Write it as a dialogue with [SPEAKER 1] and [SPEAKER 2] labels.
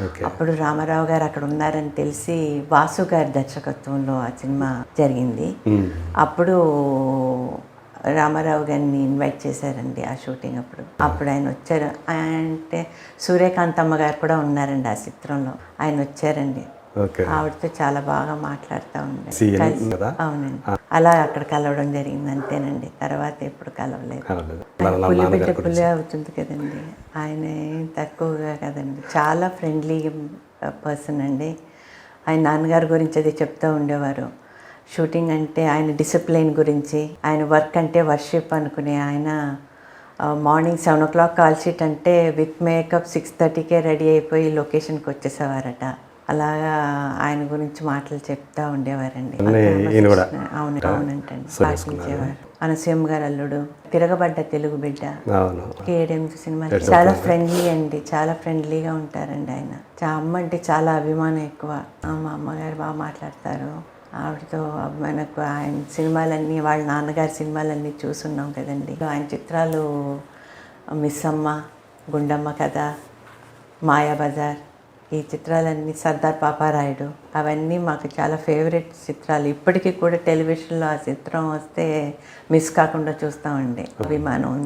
[SPEAKER 1] అప్పుడు రామారావు గారు అక్కడ ఉన్నారని తెలిసి వాసు గారి దర్శకత్వంలో ఆ సినిమా జరిగింది. అప్పుడు రామారావు గారిని ఇన్వైట్ చేశారండి ఆ షూటింగ్ అప్పుడు. అప్పుడు ఆయన వచ్చారు. అంటే సూర్యకాంతమ్మ గారు కూడా ఉన్నారండి ఆ చిత్రంలో. ఆయన వచ్చారండి. ఆవిడతో చాలా బాగా మాట్లాడుతూ ఉండే.
[SPEAKER 2] సీఎం
[SPEAKER 1] కలిసి-
[SPEAKER 2] కదా?
[SPEAKER 1] అవునండి. అలా అక్కడ కలవడం జరిగింది అంతేనండి. తర్వాత ఎప్పుడు కలవలేదు. పులి అవుతుంది కదండి. ఆయన తక్కువగా కదండి. చాలా ఫ్రెండ్లీ పర్సన్ అండి. ఆయన నాన్నగారి గురించి అది చెప్తూ ఉండేవారు. షూటింగ్ అంటే ఆయన డిసిప్లిన్ గురించి ఆయన వర్క్ అంటే వర్షిప్ అనుకునే ఆయన morning seven o'clock call sheet అంటే విత్ మేకప్ సిక్స్ థర్టీకే రెడీ అయిపోయి లొకేషన్కి వచ్చేసేవారట. అలాగా ఆయన గురించి మాటలు చెప్తా ఉండేవారండి. అవును అవునంటండి అనసూయమ్మ గారు అల్లుడు తిరగబడ్డ తెలుగు బిడ్డ కేడెం సినిమా. చాలా ఫ్రెండ్లీ అండి చాలా ఫ్రెండ్లీగా ఉంటారండి ఆయన. చా అమ్మ అంటే చాలా అభిమానం ఎక్కువ. మా అమ్మగారు బాగా మాట్లాడతారు. ఆవిడతో మనకు ఆయన సినిమాలన్నీ వాళ్ళ నాన్నగారి సినిమాలన్నీ చూసున్నాం కదండి. ఆయన చిత్రాలు మిస్ అమ్మ గుండమ్మ కథ మాయాబజార్ ఈ చిత్రాలన్నీ సర్దార్ పాపారాయుడు. అవన్నీ మాకు చాలా ఫేవరెట్ చిత్రాలు. ఇప్పటికీ కూడా టెలివిజన్లో ఆ చిత్రం వస్తే మిస్ కాకుండా చూస్తామండి. అభిమానం. ఉంది